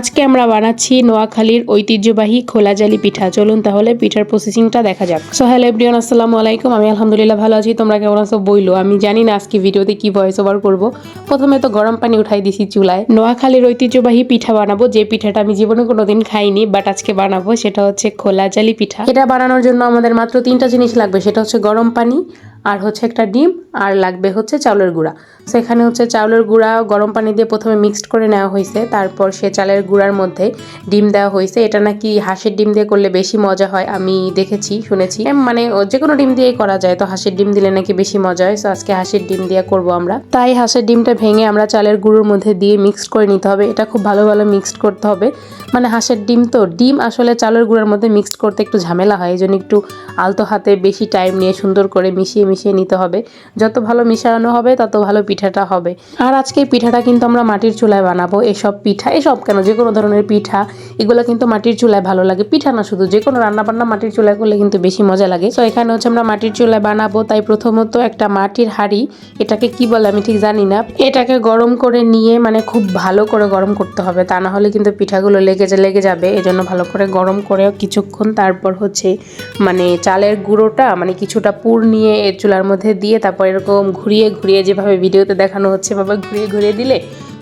আজকে আমরা বানাচ্ছি নোয়াখালীর ঐতিহ্যবাহী খোলাজালি পিঠা। চলুন তাহলে পিঠার প্রসেসিংটা দেখা যাক। সো হ্যালো এভরিওয়ান আসসালামু আলাইকুম। আমি আলহামদুলিল্লাহ ভালো আছি। তোমরা কেমন আছো? বইলো। আমি জানি না আজকে ভিডিওতে কি ভয়েস ওভার করব। প্রথমে তো গরম পানি উঠাই দিছি চুলায়। নোয়াখালীর ঐতিহ্যবাহী পিঠা বানাবো। যে পিঠাটা আমি জীবনে কোনোদিন খাইনি বাট আজকে বানাবো, সেটা হচ্ছে খোলাজালি পিঠা। এটা বানানোর জন্য আমাদের মাত্র তিনটা জিনিস লাগবে। সেটা হচ্ছে গরম পানি আর হচ্ছে একটা ডিম, আর লাগবে হচ্ছে চাউলের গুঁড়া। সেখানে হচ্ছে চাউলের গুঁড়া গরম পানি দিয়ে প্রথমে মিক্সড করে নেওয়া হয়েছে, তারপর সে চালের গুঁড়ার মধ্যে ডিম দেওয়া হয়েছে। এটা নাকি হাঁসের ডিম দিয়ে করলে বেশি মজা হয়, আমি দেখেছি, শুনেছি। মানে যে কোনো ডিম দিয়েই করা যায়, তো হাঁসের ডিম দিলে নাকি বেশি মজা হয়। তো আজকে হাঁসের ডিম দিয়ে করব আমরা। তাই হাঁসের ডিমটা ভেঙে আমরা চালের গুঁড়োর মধ্যে দিয়ে মিক্সড করে নিতে হবে। এটা খুব ভালো ভালো মিক্সড করতে হবে। মানে হাঁসের ডিম তো, ডিম আসলে চালের গুঁড়োর মধ্যে মিক্সড করতে একটু ঝামেলা হয়। এই জন্য একটু আলতো হাতে বেশি টাইম নিয়ে সুন্দর করে মিশিয়ে মিশিয়ে নিতে হবে। যত ভালো মিশানো হবে, তত ভালো পিঠাটা হবে। আর আজকে পিঠাটা কিন্তু আমরা মাটির চুলায় বানাবো। এসব পিঠা, এসব কেন? যে কোনো ধরনের পিঠা, এগুলো কিন্তু মাটির চুলায় ভালো লাগে। পিঠা না শুধু যে কোনো রান্না বান্না মাটির চুলায় করলে কিন্তু বেশি মজা লাগে। তো এখানে হচ্ছে আমরা মাটির চুলায় বানাবো। তাই প্রথমত একটা মাটির হাঁড়ি, এটাকে কি বলে আমি ঠিক জানি না। এটাকে গরম করে নিয়ে মানে খুব ভালো করে গরম করতে হবে। তা না হলে কিন্তু পিঠাগুলো লেগে যা, লেগে যাবে। এজন্য ভালো করে গরম করে কিছুক্ষণ। তারপর হচ্ছে মানে চালের গুঁড়োটা মানে কিছুটা পুর নিয়ে চুলার মধ্যে দিয়ে তারপর এরকম ঘুরিয়ে ঘুরিয়ে যেভাবে ভিডিওতে দেখানো হচ্ছে বাবা ঘুরিয়ে ঘুরিয়ে দিলে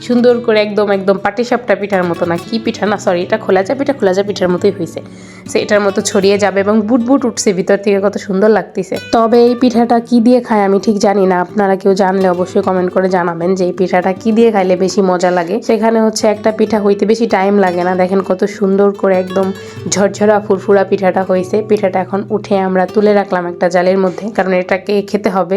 সুন্দর করে একদম একদম পাটিসাপটা পিঠার মতো না, কি পিঠা না সরি এটা খোলা যা পিঠা, খোলা যা পিঠার মতোই হয়েছে এটার মতো ছড়িয়ে যাবে এবং বুট বুট উঠছে ভিতর থেকে, কত সুন্দর লাগতেছে। তবে এই পিঠাটা কি দিয়ে খায় আমি ঠিক জানি না, আপনারা কেউ জানলে অবশ্যই কমেন্ট করে জানাবেন যে এই পিঠাটা কি দিয়ে খাইলে বেশি মজা লাগে। সেখানে হচ্ছে একটা পিঠা হইতে বেশি টাইম লাগে না, দেখেন কত সুন্দর করে একদম ঝরঝরা ফুরফুরা পিঠাটা হয়েছে। পিঠাটা এখন উঠে আমরা তুলে রাখলাম একটা জালের মধ্যে, কারণ এটাকে খেতে হবে।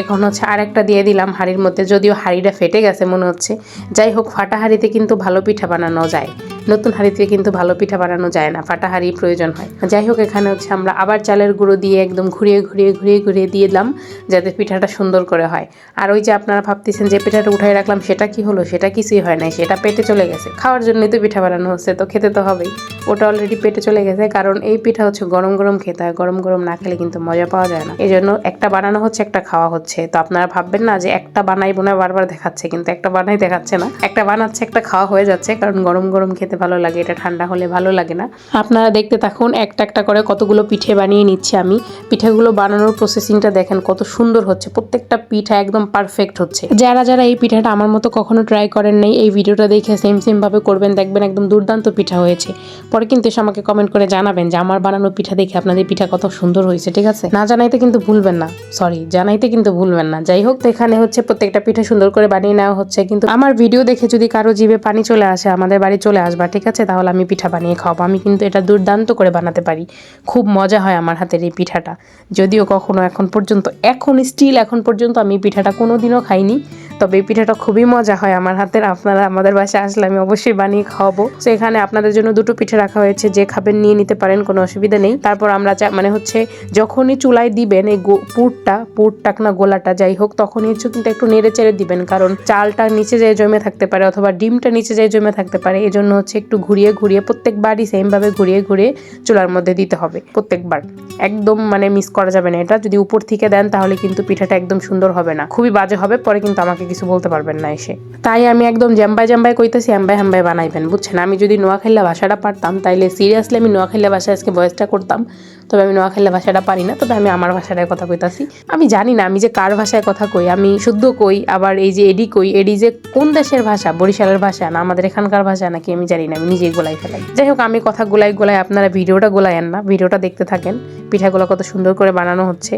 এখন হচ্ছে আরেকটা দিয়ে দিলাম হাঁড়ির মধ্যে, যদিও হাঁড়িটা ফেটে গেছে মনে হচ্ছে। যাই হোক, ফাটা হাঁড়িতে কিন্তু ভালো পিঠা বানানো যায়। নতুন হাঁড়িতে কিন্তু ভালো পিঠা বানানো যায় না, ফাটা হাঁড়ি প্রয়োজন হয়। যাই হোক, এখানে হচ্ছে আমরা আবার চালের গুঁড়ো দিয়ে একদম ঘুরিয়ে ঘুরিয়ে ঘুরিয়ে ঘুরিয়ে দিয়ে দিলাম, যাতে পিঠাটা সুন্দর করে হয়। আর ওই যে আপনারা ভাবতেছেন যে পিঠাটা উঠাই রাখলাম, সেটা কি হলো? সেটা কিছুই হয় নাই, সেটা পেটে চলে গেছে। খাওয়ার জন্যই তো পিঠা বানানো হচ্ছে, তো খেতে তো হবেই। ওটা অলরেডি পেটে চলে গেছে, কারণ এই পিঠা হচ্ছে গরম গরম খেতে হয়। গরম গরম না খেলে কিন্তু মজা পাওয়া যায় না। এই জন্য একটা বানানো হচ্ছে, একটা খাওয়া হচ্ছে। তো আপনারা ভাববেন না যে একটা বানাই বোনা বারবার দেখাচ্ছে, কিন্তু একটা বানাই দেখাচ্ছে না। একটা বানাচ্ছে, একটা খাওয়া হয়ে যাচ্ছে, কারণ গরম গরম খেতে ভালো লাগে, এটা ঠান্ডা হলে ভালো লাগে না। আপনারা দেখতে থাকুন, একটা একটা করে কতগুলো পিঠে বানিয়ে নিচ্ছি আমি। পিঠেগুলো বানানোর প্রসেসিংটা দেখেন কত সুন্দর হচ্ছে, প্রত্যেকটা পিঠা একদম পারফেক্ট হচ্ছে। যারা যারা এই পিঠাটা আমার মতো কখনো ট্রাই করেন নাই, এই ভিডিওটা দেখে সেম সেম ভাবে করবেন, দেখবেন একদম দুর্দান্ত পিঠা হয়েছে। পরে কিন্তু এসে আমাকে কমেন্ট করে জানাবেন যে, আমার বানানো পিঠা দেখে আপনাদের পিঠা কত সুন্দর হয়েছে, ঠিক আছে? না জানাইতে কিন্তু ভুলবেন না সরি জানাইতে কিন্তু ভুলবেন না। যাই হোক এখানে হচ্ছে প্রত্যেকটা পিঠা সুন্দর করে বানিয়ে নেওয়া হচ্ছে। কিন্তু আমার ভিডিও দেখে যদি কারও জিভে পানি চলে আসে, আমাদের বাড়ি চলে আসবা ঠিক আছে, তাহলে আমি পিঠা বানিয়ে খাওয়াবো। আমি কিন্তু এটা দুর্দান্ত করে বানাতে পারি। খুব মজা হয় আমার হাতের এই পিঠাটা। যদিও কখনো এখন পর্যন্ত, এখন স্টিল এখন পর্যন্ত আমি পিঠাটা কোনো দিনও খাইনি। তবে এই পিঠাটা খুবই মজা হয় আমার হাতের। আপনারা আমাদের বাসায় আসলে আমি অবশ্যই বানিয়ে খাওয়াবো। তো এখানে আপনাদের জন্য দুটো পিঠে রাখা হয়েছে। যে খাবেন নিয়ে নিতে পারেন, কোনো অসুবিধা নেই। তারপর আমরা মানে হচ্ছে যখনই চুলায় দিবেন এই পুরটা পুরটা না গোলাটা, যাই হোক, তখনই হচ্ছে কিন্তু একটু নেড়ে চেড়ে দিবেন। কারণ চালটা নিচে যায় জমে থাকতে পারে অথবা ডিমটা নিচে যায় জমে থাকতে পারে। এই জন্য হচ্ছে একটু ঘুরিয়ে ঘুরিয়ে প্রত্যেকবারই সেম ভাবে ঘুরিয়ে ঘুরিয়ে চুলার মধ্যে দিতে হবে প্রত্যেকবার। একদম মানে মিস করা যাবে না। এটা যদি উপর থেকে দেন, তাহলে কিন্তু পিঠাটা একদম সুন্দর হবে না। খুবই বাজে হবে, পরে কিন্তু আমাকে কিছু বলতে পারবেন না এসে। তাই আমি একদম জ্যাম্বাই জ্যাম্বাই কইতেছি অ্যাম্বাই হ্যাম্বাই বানাইবেন, বুঝছেন? আমি যদি নোয়াখাইলা ভাষাটা পারতাম, তাইলে সিরিয়াসলি আমি নোয়াখাইলা ভাষায় আজকে বয়সটা করতাম। তবে আমি নোয়াখাইলা ভাষাটা পারি না, তবে আমি আমার ভাষাটায় কথা কইতাছি। আমি জানি না আমি যে কার ভাষায় কথা কই, আমি শুদ্ধ কই, আবার এই যে এডি কই, এডি যে কোন দেশের ভাষা, বরিশালের ভাষা না, আমাদের এখানকার ভাষা নাকি আমি জানি না, আমি নিজেই গোলাই ফেলাই। যাই হোক, আমি কথা গোলাই গোলাই আপনারা ভিডিওটা গোলায়েন না, ভিডিওটা দেখতে থাকেন। পিঠাগুলো কত সুন্দর করে বানানো হচ্ছে,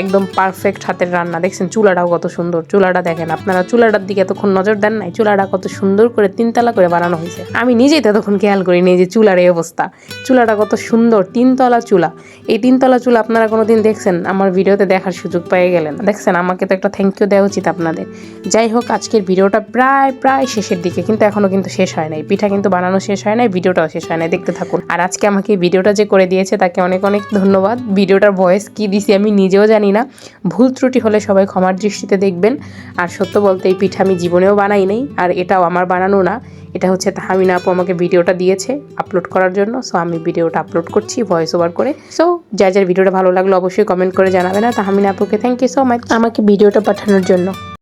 একদম পারফেক্ট হাতের রান্না। দেখছেন, চুলাটাও কত সুন্দর, চুলাটা দেখেন আপনারা, চুলাটার দিকে এতক্ষণ নজর দেন নাই, চুলাটা কত সুন্দর করে তিনতলা করে বানানো হয়েছে। আমি নিজেই তো তখন খেয়াল করিনি যে চুলার এই অবস্থা, চুলাটা কত সুন্দর, তিনতলা চুলা। এই তিনতলা চুল আপনারা কোনোদিন দেখছেন? আমার ভিডিওতে দেখার সুযোগ পেয়ে গেলেন। দেখছেন, আমাকে তো একটা থ্যাংক ইউ দেওয়া উচিত আপনাদের। যাই হোক, আজকের ভিডিওটা প্রায় প্রায় শেষের দিকে, কিন্তু এখনও কিন্তু শেষ হয় নাই। পিঠা কিন্তু বানানো শেষ হয় নাই, ভিডিওটাও শেষ হয় নাই, দেখতে থাকুন। আর আজকে আমাকে ভিডিওটা যে করে দিয়েছে, তাকে অনেক অনেক ধন্যবাদ। ভিডিওটার ভয়েস কি দিছি আমি নিজেও জানি না। ভুল ত্রুটি হলে সবাই ক্ষমার দৃষ্টিতে দেখবেন। আর সত্য বলতে, এই পিঠা আমি জীবনেও বানাই নাই, আর এটাও আমার বানানো না। এটা হচ্ছে তাহামিনা আপু আমাকে ভিডিওটা দিয়েছে আপলোড করার জন্য। সো আমি ভিডিওটা আপলোড করছি ভয়েস ওভার করে। সো যার যার ভিডিওটা ভালো লাগল অবশ্যই কমেন্ট করে জানাবেন আর তাহমিন আপুকে থ্যাংক ইউ সো মাচ আমাকে ভিডিওটা পাঠানোর জন্য।